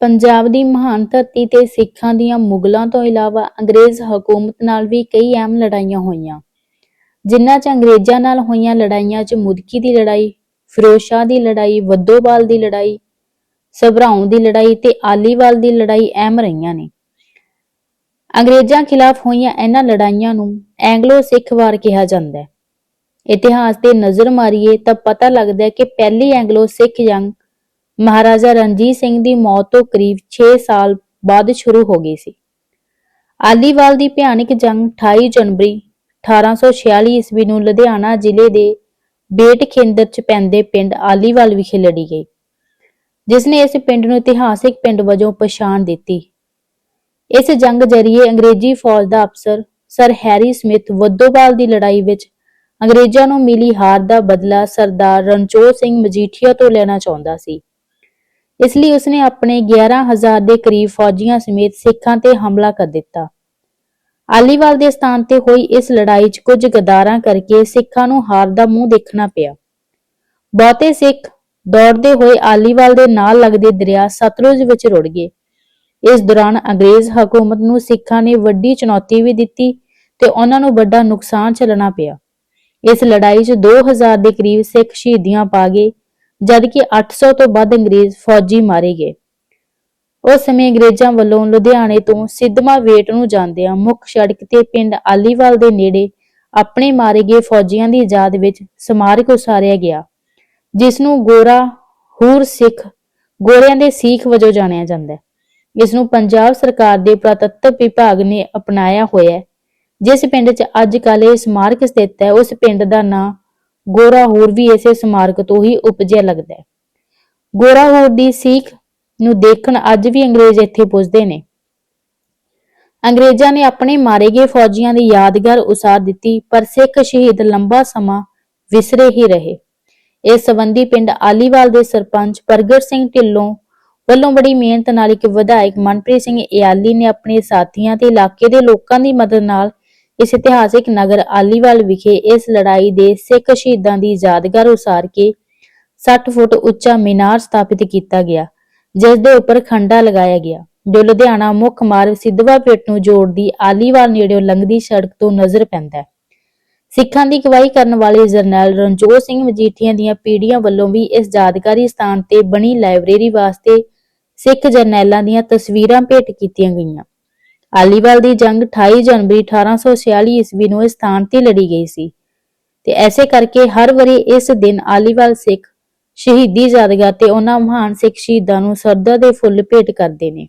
ਪੰਜਾਬ ਦੀ ਮਹਾਨ ਧਰਤੀ ਤੇ ਸਿੱਖਾਂ ਦੀਆਂ ਮੁਗਲਾਂ ਤੋਂ ਇਲਾਵਾ ਅੰਗਰੇਜ਼ ਹਕੂਮਤ ਨਾਲ ਵੀ ਕਈ ਅਹਿਮ ਲੜਾਈਆਂ ਹੋਈਆਂ। ਜਿਨ੍ਹਾਂ 'ਚ ਅੰਗਰੇਜ਼ਾਂ ਨਾਲ ਹੋਈਆਂ ਲੜਾਈਆਂ 'ਚ ਮੁਦਕੀ ਦੀ ਲੜਾਈ, ਫਿਰੋਜ਼ ਸ਼ਾਹ ਦੀ ਲੜਾਈ ਵੱਦੋਵਾਲ ਦੀ ਲੜਾਈ, ਸਭਰਾਉਂ ਦੀ ਲੜਾਈ ਤੇ ਆਲੀਵਾਲ ਦੀ ਲੜਾਈ ਅਹਿਮ ਰਹੀਆਂ ਨੇ। ਅੰਗਰੇਜ਼ਾਂ ਖਿਲਾਫ ਹੋਈਆਂ ਇਹਨਾਂ ਲੜਾਈਆਂ ਨੂੰ ਐਂਗਲੋ ਸਿੱਖ ਵਾਰ ਕਿਹਾ ਜਾਂਦਾ ਹੈ। ਇਤਿਹਾਸ ਤੇ ਨਜ਼ਰ ਮਾਰੀਏ ਤਾਂ ਪਤਾ ਲੱਗਦਾ ਹੈ ਕਿ ਪਹਿਲੀ ਐਂਗਲੋ ਸਿੱਖ ਜੰਗ ਮਹਾਰਾਜਾ ਰਣਜੀਤ ਸਿੰਘ ਦੀ ਮੌਤ ਤੋਂ ਕਰੀਬ 6 ਸਾਲ ਬਾਅਦ ਸ਼ੁਰੂ ਹੋ ਗਈ ਸੀ। ਆਲੀਵਾਲ ਦੀ ਭਿਆਨਕ ਜੰਗ 28 ਜਨਵਰੀ 1846 ਈਸਵੀ ਨੂੰ ਲੁਧਿਆਣਾ ਜ਼ਿਲ੍ਹੇ ਦੇ ਬੇਟ ਖੇਂਦਰ ਚ ਪੈਂਦੇ ਪਿੰਡ ਆਲੀਵਾਲ ਵਿਖੇ ਲੜੀ ਗਈ, ਜਿਸ ਨੇ ਇਸ ਪਿੰਡ ਨੂੰ ਇਤਿਹਾਸਿਕ ਪਿੰਡ ਵਜੋਂ ਪਛਾਣ ਦਿੱਤੀ। ਇਸ ਜੰਗ ਜਰੀਏ ਅੰਗਰੇਜ਼ੀ ਫੌਜ ਦਾ ਅਫਸਰ ਸਰ ਹੈਰੀ ਸਮਿਥ ਵੱਦੋਵਾਲ ਦੀ ਲੜਾਈ ਵਿੱਚ ਅੰਗਰੇਜ਼ਾਂ ਨੂੰ ਮਿਲੀ ਹਾਰ ਦਾ ਬਦਲਾ ਸਰਦਾਰ ਰਣਜੋਤ ਸਿੰਘ ਮਜੀਠੀਆ ਤੋਂ ਲੈਣਾ ਚਾਹੁੰਦਾ ਸੀ। ਇਸ ਲਈ ਉਸਨੇ ਆਪਣੇ 11000 ਦੇ ਕਰੀਬ ਫੌਜੀਆਂ ਸਮੇਤ ਸਿੱਖਾਂ ਤੇ ਹਮਲਾ ਕਰ ਦਿੱਤਾ। ਆਲੀਵਾਲ ਦੇ ਸਥਾਨ ਤੇ ਹੋਈ ਇਸ ਲੜਾਈ 'ਚ ਕੁਝ ਗਦਾਰਾਂ ਕਰਕੇ ਸਿੱਖਾਂ ਨੂੰ ਹਾਰ ਦਾ ਮੂੰਹ ਦੇਖਣਾ ਪਿਆ। ਬਹੁਤੇ ਸਿੱਖ ਦੌੜਦੇ ਹੋਏ ਆਲੀਵਾਲ ਦੇ ਨਾਲ ਲੱਗਦੇ ਦਰਿਆ ਸਤਲੁਜ ਵਿੱਚ ਰੁੜ ਗਏ। ਇਸ ਦੌਰਾਨ ਅੰਗਰੇਜ਼ ਹਕੂਮਤ ਨੂੰ ਸਿੱਖਾਂ ਨੇ ਵੱਡੀ ਚੁਣੌਤੀ ਵੀ ਦਿੱਤੀ ਤੇ ਉਹਨਾਂ ਨੂੰ ਵੱਡਾ ਨੁਕਸਾਨ ਝੱਲਣਾ ਪਿਆ। ਇਸ ਲੜਾਈ 'ਚ 2000 ਦੇ ਕਰੀਬ ਸਿੱਖ ਸ਼ਹੀਦੀਆਂ ਪਾ ਗਏ ਜਦਕਿ 800 ਤੋਂ ਵੱਧ ਅੰਗਰੇਜ਼ ਫੌਜੀ ਮਾਰੇ ਗਏ। ਉਸ ਸਮੇਂ ਅੰਗਰੇਜ਼ਾਂ ਵੱਲੋਂ ਲੁਧਿਆਣੇ ਤੋਂ ਸਿੱਧਵਾਂ ਵੇਟ ਨੂੰ ਜਾਂਦਿਆਂ ਮੁੱਖ ਸੜਕ ਤੇ ਪਿੰਡ ਆਲੀਵਾਲ ਦੇ ਨੇੜੇ ਆਪਣੇ ਮਾਰੇ ਗਏ ਫੌਜੀਆਂ ਦੀ ਯਾਦ ਵਿੱਚ ਸਮਾਰਕ ਉਸਾਰਿਆ ਗਿਆ, ਜਿਸ ਨੂੰ ਗੋਰਾ ਹੂਰ ਸਿੱਖ ਗੋਰਿਆਂ ਦੇ ਸੀਖ ਵਜੋਂ ਜਾਣਿਆ ਜਾਂਦਾ ਹੈ। ਇਸ ਨੂੰ ਪੰਜਾਬ ਸਰਕਾਰ ਦੇ ਪੁਰਾਤੱਤਵ ਵਿਭਾਗ ਨੇ ਅਪਣਾਇਆ ਹੋਇਆ ਹੈ, ਜਿਸ ਪਿੰਡ 'ਚ ਅੱਜ ਕੱਲ੍ਹ ਇਹ ਸਮਾਰਕ ਸਥਿਤ ਹੈ। ਉਸ ਪਿੰਡ ਦਾ ਨਾਂ ਗੋਰਾ ਹੂਰ ਵੀ ਇਸੇ ਸਮਾਰਕ ਤੋਂ ਹੀ ਉਪਜਿਆ ਲੱਗਦਾ ਹੈ। ਗੋਰਾ ਹੂਰ ਦੀ ਸੀਖ ਨੂੰ ਦੇਖਣ ਅੱਜ ਵੀ ਅੰਗਰੇਜ਼ ਇੱਥੇ ਪੁੱਜਦੇ ਨੇ। ਅੰਗਰੇਜ਼ਾਂ ਨੇ ਆਪਣੇ ਮਾਰੇ ਗਏ ਫੌਜੀਆਂ ਦੀ ਯਾਦਗਾਰ ਉਸਾਰ ਦਿੱਤੀ, ਪਰ ਸਿੱਖ ਸ਼ਹੀਦ ਲੰਬਾ ਸਮਾਂ ਵਿਸਰੇ ਹੀ ਰਹੇ। ਇਸ ਸੰਬੰਧੀ ਪਿੰਡ ਆਲੀਵਾਲ ਦੇ ਸਰਪੰਚ ਪ੍ਰਗਟ ਸਿੰਘ ਢਿੱਲੋਂ ਵੱਲੋਂ ਬੜੀ ਮਿਹਨਤ ਨਾਲ ਇੱਕ ਵਿਧਾਇਕ ਮਨਪ੍ਰੀਤ ਸਿੰਘ ਇਆਲੀ ਨੇ ਆਪਣੇ ਸਾਥੀਆਂ ਤੇ ਇਲਾਕੇ ਦੇ ਲੋਕਾਂ ਦੀ ਮਦਦ ਨਾਲ ਇਸ ਇਤਿਹਾਸਿਕ ਨਗਰ ਆਲੀਵਾਲ ਵਿਖੇ ਇਸ ਲੜਾਈ ਦੇ ਸਿੱਖ ਸ਼ਹੀਦਾਂ ਦੀ ਯਾਦਗਾਰ ਉਸਾਰ ਕੇ 60 ਫੁੱਟ ਉੱਚਾ ਮੀਨਾਰ ਸਥਾਪਿਤ ਕੀਤਾ ਗਿਆ, ਜਿਸ ਦੇ ਉੱਪਰ ਖੰਡਾ ਲਗਾਇਆ ਗਿਆ। ਜੋ ਲੁਧਿਆਣਾ ਮੁੱਖ ਮਾਰਗ ਸਿੱਧਵਾ ਪਿੰਡ ਨੂੰ ਜੋੜਦੀ ਆਲੀਵਾਲ ਨੇੜਿਓਂ ਲੰਘਦੀ ਸੜਕ ਤੋਂ ਨਜ਼ਰ ਪੈਂਦਾ ਹੈ। ਸਿੱਖਾਂ ਦੀ ਅਗਵਾਈ ਕਰਨ ਵਾਲੇ ਜਰਨੈਲ ਰਣਜੋਤ ਸਿੰਘ ਮਜੀਠੀਆ ਦੀਆਂ ਪੀੜ੍ਹੀਆਂ ਵੱਲੋਂ ਵੀ ਇਸ ਯਾਦਗਾਰੀ ਸਥਾਨ ਤੇ ਬਣੀ ਲਾਇਬ੍ਰੇਰੀ ਵਾਸਤੇ ਸਿੱਖ ਜਰਨੈਲਾਂ ਦੀਆਂ ਤਸਵੀਰਾਂ ਭੇਟ ਕੀਤੀਆਂ ਗਈਆਂ। ਆਲੀਵਾਲ ਦੀ ਜੰਗ 28 ਜਨਵਰੀ 1846 ਈਸਵੀ ਨੂੰ ਇਸ ਸਥਾਨ ਤੇ ਲੜੀ ਗਈ ਸੀ। ਤੇ ਐਸੇ ਕਰਕੇ ਹਰ ਵਾਰੀ ਇਸ ਦਿਨ ਆਲੀਵਾਲ ਸਿੱਖ ਸ਼ਹੀਦੀ ਯਾਦਗਾਰ ਤੇ ਉਹਨਾਂ ਮਹਾਨ ਸਿੱਖ ਸ਼ਹੀਦਾਂ ਨੂੰ ਸਰਦਾ ਦੇ ਫੁੱਲ ਭੇਟ ਕਰਦੇ ਨੇ।